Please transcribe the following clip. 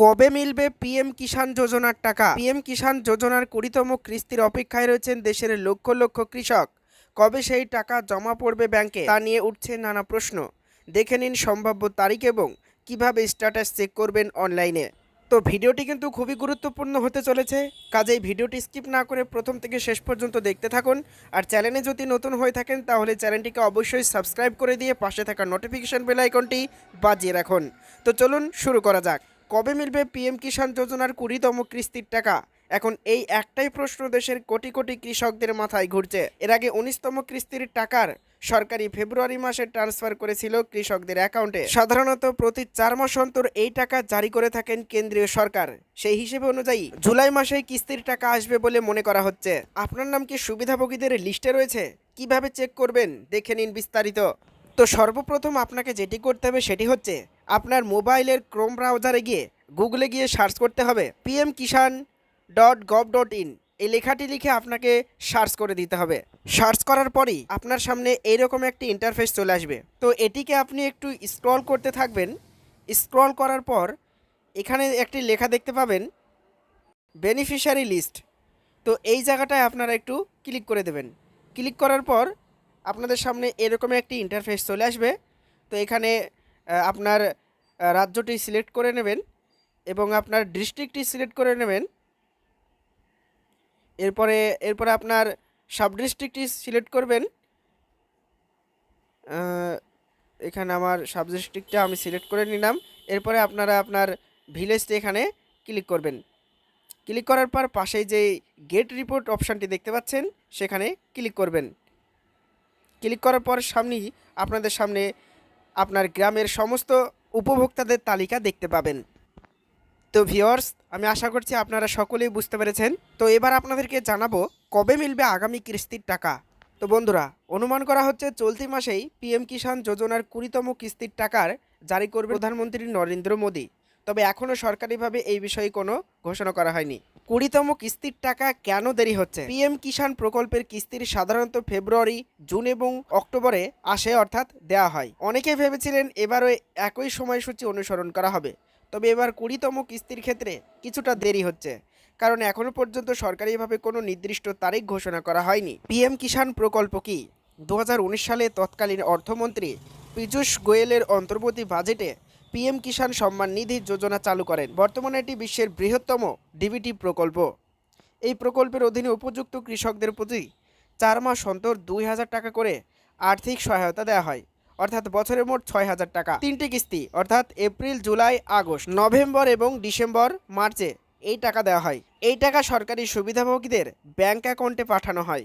কবে মিলবে পিএম কিষাণ যোজনার টাকা? পিএম কিষাণ যোজনার কুড়িতম কিস্তির অপেক্ষায় রয়েছেন দেশের লক্ষ লক্ষ কৃষক। কবে সেই টাকা জমা পড়বে ব্যাংকে? তা নিয়ে উঠছে নানা প্রশ্ন। দেখে নিন সম্ভাব্য তারিখ এবং কীভাবে স্ট্যাটাস চেক করবেন অনলাইনে। তো ভিডিওটি কিন্তু খুবই গুরুত্বপূর্ণ হতে চলেছে। কাজেই ভিডিওটি স্কিপ না করে প্রথম থেকে শেষ পর্যন্ত দেখতে থাকুন। আর চ্যানেলে যদি নতুন হয়ে থাকেন, তাহলে চ্যানেলটিকে অবশ্যই সাবস্ক্রাইব করে দিয়ে পাশে থাকা নোটিফিকেশন বেল আইকনটি বাজিয়ে রাখুন। তো চলুন শুরু করা যাক। কবে মিলবে পিএম কিষাণ যোজনার কুড়িতম কিস্তির টাকা? এখন এই একটাই প্রশ্ন দেশের কোটি কোটি কৃষকদের মাথায় ঘুরছে। এর আগে উনিশতম কিস্তির টাকার সরকারি ফেব্রুয়ারি মাসে ট্রান্সফার করেছিল কৃষকদের অ্যাকাউন্টে। সাধারণত প্রতি চার মাস অন্তর এই টাকা জারি করে থাকেন কেন্দ্রীয় সরকার। সেই হিসেবে অনুযায়ী জুলাই মাসে কিস্তির টাকা আসবে বলে মনে করা হচ্ছে। আপনার নাম কি সুবিধাভোগীদের লিস্টে রয়েছে? কীভাবে চেক করবেন? দেখে নিন বিস্তারিত। তো সর্বপ্রথম আপনাকে যেটি করতে হবে সেটি হচ্ছে আপনার মোবাইলের ক্রোম ব্রাউজারে গিয়ে গুগলে গিয়ে সার্চ করতে হবে PM Kisan dot gov dot in এই লেখাটি লিখে আপনাকে সার্চ করে দিতে হবে। সার্চ করার পরই আপনার সামনে এইরকম একটি ইন্টারফেস চলে আসবে। তো এটিকে আপনি একটু স্ক্রল করতে থাকবেন। স্ক্রল করার পর এখানে একটি লেখা দেখতে পাবেন বেনিফিশিয়ারি লিস্ট তো এই জায়গাটায় আপনারা একটু ক্লিক করে দেবেন। ক্লিক করার পর আপনাদের সামনে এরকম একটি ইন্টারফেস চলে আসবে। তো এখানে আপনার রাজ্যটি সিলেক্ট করে নেবেন এবং আপনার ডিস্ট্রিক্টটি সিলেক্ট করে নেবেন। এরপরে এরপরে আপনার সাব ডিস্ট্রিক্টটি সিলেক্ট করবেন। এখানে আমার সাব ডিস্ট্রিক্টটা আমি সিলেক্ট করে নিলাম। এরপরে আপনারা আপনার ভিলেজটি এখানে ক্লিক করবেন। ক্লিক করার পর পাশেই যে গেট রিপোর্ট অপশানটি দেখতে পাচ্ছেন, সেখানে ক্লিক করবেন। ক্লিক করার পর সামনেই আপনাদের সামনে আপনার গ্রামের সমস্ত উপভোক্তাদের তালিকা দেখতে পাবেন। তো ভিওর্স আমি আশা করছি আপনারা সকলেই বুঝতে পেরেছেন। তো এবার আপনাদেরকে জানাব, কবে মিলবে আগামী কিস্তির টাকা? তো বন্ধুরা, অনুমান করা হচ্ছে চলতি মাসেই পিএম কিষাণ যোজনার কুড়িতম কিস্তির টাকার জারি করবে প্রধানমন্ত্রী নরেন্দ্র মোদী। তবে এখনও সরকারিভাবে এই বিষয়ে কোনো ঘোষণা করা হয়নি। কুড়িতম কিস্তির টাকা কেন দেরি হচ্ছে? পিএম কিষাণ প্রকল্পের কিস্তির সাধারণত ফেব্রুয়ারি, জুন এবং অক্টোবরে আসে অর্থাৎ দেওয়া হয়। অনেকে ভেবেছিলেন এবারও একই সময়সূচি অনুসরণ করা হবে। তবে এবার কুড়িতম কিস্তির ক্ষেত্রে কিছুটা দেরি হচ্ছে, কারণ এখনও পর্যন্ত সরকারিভাবে কোনো নির্দিষ্ট তারিখ ঘোষণা করা হয়নি। পিএম কিষাণ প্রকল্প কি? দু হাজার উনিশ সালে তৎকালীন অর্থমন্ত্রী পীযূষ গোয়েলের অন্তর্বর্তী বাজেটে পিএম কিষাণ সম্মান নিধি যোজনা চালু করেন। বর্তমানে এটি বিশ্বের বৃহত্তম ডিবিটি প্রকল্প। এই প্রকল্পের অধীনে উপযুক্ত কৃষকদের প্রতি চার মাস অন্তর দুই হাজার টাকা করে আর্থিক সহায়তা দেওয়া হয়। অর্থাৎ বছরে মোট ছয় হাজার টাকা। তিনটি কিস্তি, অর্থাৎ এপ্রিল, জুলাই, আগস্ট, নভেম্বর এবং ডিসেম্বর, মার্চে এই টাকা দেওয়া হয়। এই টাকা সরকারি সুবিধাভোগীদের ব্যাংক অ্যাকাউন্টে পাঠানো হয়।